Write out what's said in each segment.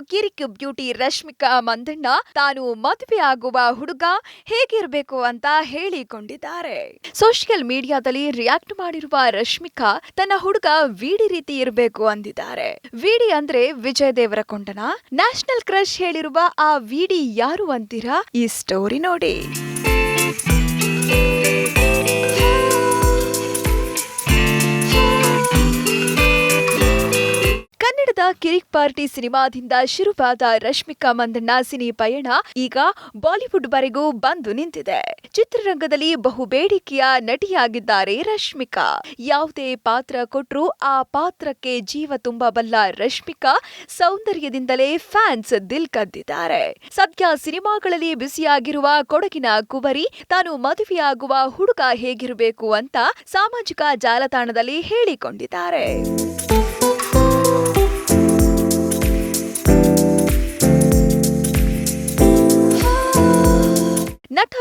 ಕಿರಿಕ್ beauty Rashmika Mandanna. ತಾನು ಮದುವೆ ಆಗುವ ಹುಡುಗ ಹೇಗಿರಬೇಕು ಅಂತ ಹೇಳಿಕೊಂಡಿದ್ದಾರೆ. ಸೋಷಿಯಲ್ ಮೀಡಿಯಾದಲ್ಲಿ ರಿಯಾಕ್ಟ್ ಮಾಡಿರುವ ರಶ್ಮಿಕಾ ತನ್ನ ಹುಡುಗ ವಿಡಿ ರೀತಿ ಇರಬೇಕು ಅಂದಿದ್ದಾರೆ. ವಿಡಿ ಅಂದ್ರೆ ವಿಜಯ್ ದೇವರಕೊಂಡನ. ನ್ಯಾಷನಲ್ ಕ್ರಶ್ ಹೇಳಿರುವ ಆ ವಿಡಿ ಯಾರು ಅಂತೀರಾ? ಈ ಸ್ಟೋರಿ ನೋಡಿ. ಕಿರಿಕ್ ಪಾರ್ಟಿ ಸಿನಿಮಾದಿಂದ ಶುರುವಾದ ರಶ್ಮಿಕಾ ಮಂದಣ್ಣ ಸಿನಿ ಪಯಣ ಈಗ ಬಾಲಿವುಡ್ ವರೆಗೂ ಬಂದು ನಿಂತಿದೆ. ಚಿತ್ರರಂಗದಲ್ಲಿ ಬಹು ಬೇಡಿಕೆಯ ನಟಿಯಾಗಿದ್ದಾರೆ ರಶ್ಮಿಕಾ. ಯಾವುದೇ ಪಾತ್ರ ಕೊಟ್ಟರೂ ಆ ಪಾತ್ರಕ್ಕೆ ಜೀವ ತುಂಬಬಲ್ಲ ರಶ್ಮಿಕಾ ಸೌಂದರ್ಯದಿಂದಲೇ ಫ್ಯಾನ್ಸ್ ದಿಲ್ ಕದ್ದಿದ್ದಾರೆ. ಸದ್ಯ ಸಿನಿಮಾಗಳಲ್ಲಿ ಬಿಸಿಯಾಗಿರುವ ಕೊಡಗಿನ ಕುವರಿ, ತಾನು ಮದುವೆಯಾಗುವ ಹುಡುಗ ಹೇಗಿರಬೇಕು ಅಂತ ಸಾಮಾಜಿಕ ಜಾಲತಾಣದಲ್ಲಿ ಹೇಳಿಕೊಂಡಿದ್ದಾರೆ.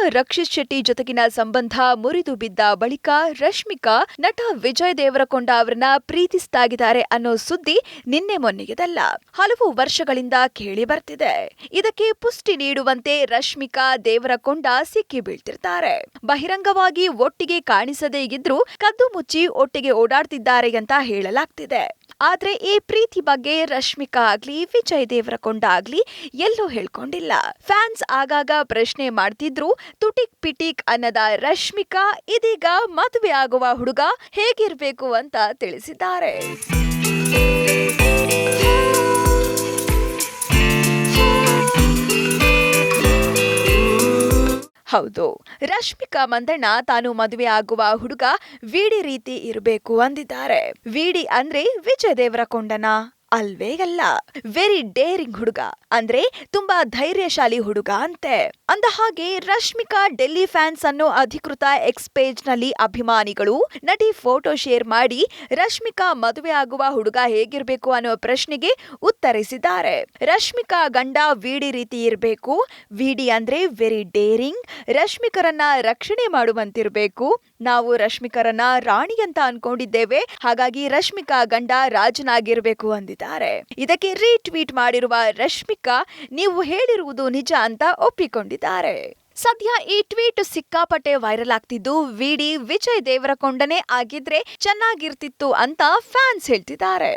ರಕ್ಷಿತ್ ಶೆಟ್ಟಿ ಜೊತೆಗಿನ ಸಂಬಂಧ ಮುರಿದು ಬಿದ್ದ ಬಳಿಕ ರಶ್ಮಿಕಾ ನಟ ವಿಜಯ್ ದೇವರಕೊಂಡ ಅವರನ್ನ ಪ್ರೀತಿಸ್ತಾಗಿದ್ದಾರೆ ಅನ್ನೋ ಸುದ್ದಿ ನಿನ್ನೆ ಮೊನ್ನೆಗೆದಲ್ಲ. ಹಲವು ವರ್ಷಗಳಿಂದ ಕೇಳಿ ಬರ್ತಿದೆ. ಇದಕ್ಕೆ ಪುಷ್ಟಿ ನೀಡುವಂತೆ ರಶ್ಮಿಕಾ ದೇವರಕೊಂಡ ಸಿಕ್ಕಿ ಬೀಳ್ತಿರ್ತಾರೆ. ಬಹಿರಂಗವಾಗಿ ಒಟ್ಟಿಗೆ ಕಾಣಿಸದೇ ಇದ್ರೂ ಕದ್ದು ಮುಚ್ಚಿ ಒಟ್ಟಿಗೆ ಓಡಾಡ್ತಿದ್ದಾರೆ ಅಂತ ಹೇಳಲಾಗ್ತಿದೆ. ಆದ್ರೆ ಈ ಪ್ರೀತಿ ಬಗ್ಗೆ ರಶ್ಮಿಕಾ ಆಗ್ಲಿ, ವಿಜಯ್ ದೇವರಕೊಂಡ ಆಗ್ಲಿ, ಎಲ್ಲೂ ಹೇಳ್ಕೊಂಡಿಲ್ಲ. ಫ್ಯಾನ್ಸ್ ಆಗಾಗ ಪ್ರಶ್ನೆ ಮಾಡ್ತಿದ್ರು, ತುಟಿಕ್ ಪಿಟಿಕ್ ಅನ್ನದ ರಶ್ಮಿಕಾ ಇದೀಗ ಮದುವೆ ಆಗುವ ಹುಡುಗ ಹೇಗಿರ್ಬೇಕು ಅಂತ ತಿಳಿಸಿದ್ದಾರೆ. ಹೌದು. ರಶ್ಮಿಕಾ ಮಂದಣ್ಣ ತಾನು ಮದುವೆ ಆಗುವ ಹುಡುಗ ವಿಡಿ ರೀತಿ ಇರಬೇಕು ಅಂದಿದ್ದಾರೆ. ವಿಡಿ ಅಂದ್ರೆ ವಿಜಯ ದೇವರ ಕೊಂಡನ. ಅಲ್ವೇ ಅಲ್ಲ. ವೆರಿ ಡೇರಿಂಗ್ ಹುಡುಗ. ಅಂದ್ರೆ ತುಂಬಾ ಧೈರ್ಯಶಾಲಿ ಹುಡುಗ ಅಂತೆ. ಅಂದ ಹಾಗೆ ರಶ್ಮಿಕಾ ಡೆಲ್ಲಿ ಫ್ಯಾನ್ಸ್ ಅನ್ನು ಅಧಿಕೃತ ಎಕ್ಸ್ ಪೇಜ್ನಲ್ಲಿ ಅಭಿಮಾನಿಗಳು ನಟಿ ಫೋಟೋ ಶೇರ್ ಮಾಡಿ ರಶ್ಮಿಕಾ ಮದುವೆ ಆಗುವ ಹುಡುಗ ಹೇಗಿರ್ಬೇಕು ಅನ್ನೋ ಪ್ರಶ್ನೆಗೆ ಉತ್ತರಿಸಿದ್ದಾರೆ ರಶ್ಮಿಕಾ ಗಂಡ ವಿಡಿ ರೀತಿ ಇರಬೇಕು. ವಿಡಿ ಅಂದ್ರೆ ವೆರಿ ಡೇರಿಂಗ್ ರಶ್ಮಿಕರನ್ನ ರಕ್ಷಣೆ ಮಾಡುವಂತಿರಬೇಕು. ನಾವು ರಶ್ಮಿಕರನ್ನ ರಾಣಿ ಅಂತ ಅನ್ಕೊಂಡಿದ್ದೇವೆ. ಹಾಗಾಗಿ ರಶ್ಮಿಕಾ ಗಂಡ ರಾಜನಾಗಿರ್ಬೇಕು ಅಂದಿದ್ದಾರೆ. ಇದಕ್ಕೆ ರೀಟ್ವೀಟ್ ಮಾಡಿರುವ ರಶ್ಮಿಕಾ ನೀವು ಹೇಳಿರುವುದು ನಿಜ ಅಂತ ಒಪ್ಪಿಕೊಂಡಿದ್ದಾರೆ. ಸದ್ಯ ಈ ಟ್ವೀಟ್ ಸಿಕ್ಕಾಪಟ್ಟೆ ವೈರಲ್ ಆಗ್ತಿದ್ದು, ವಿಡಿ ವಿಜಯ್ ದೇವರಕೊಂಡನೇ ಆಗಿದ್ರೆ ಚೆನ್ನಾಗಿರ್ತಿತ್ತು ಅಂತ ಫ್ಯಾನ್ಸ್ ಹೇಳ್ತಿದ್ದಾರೆ.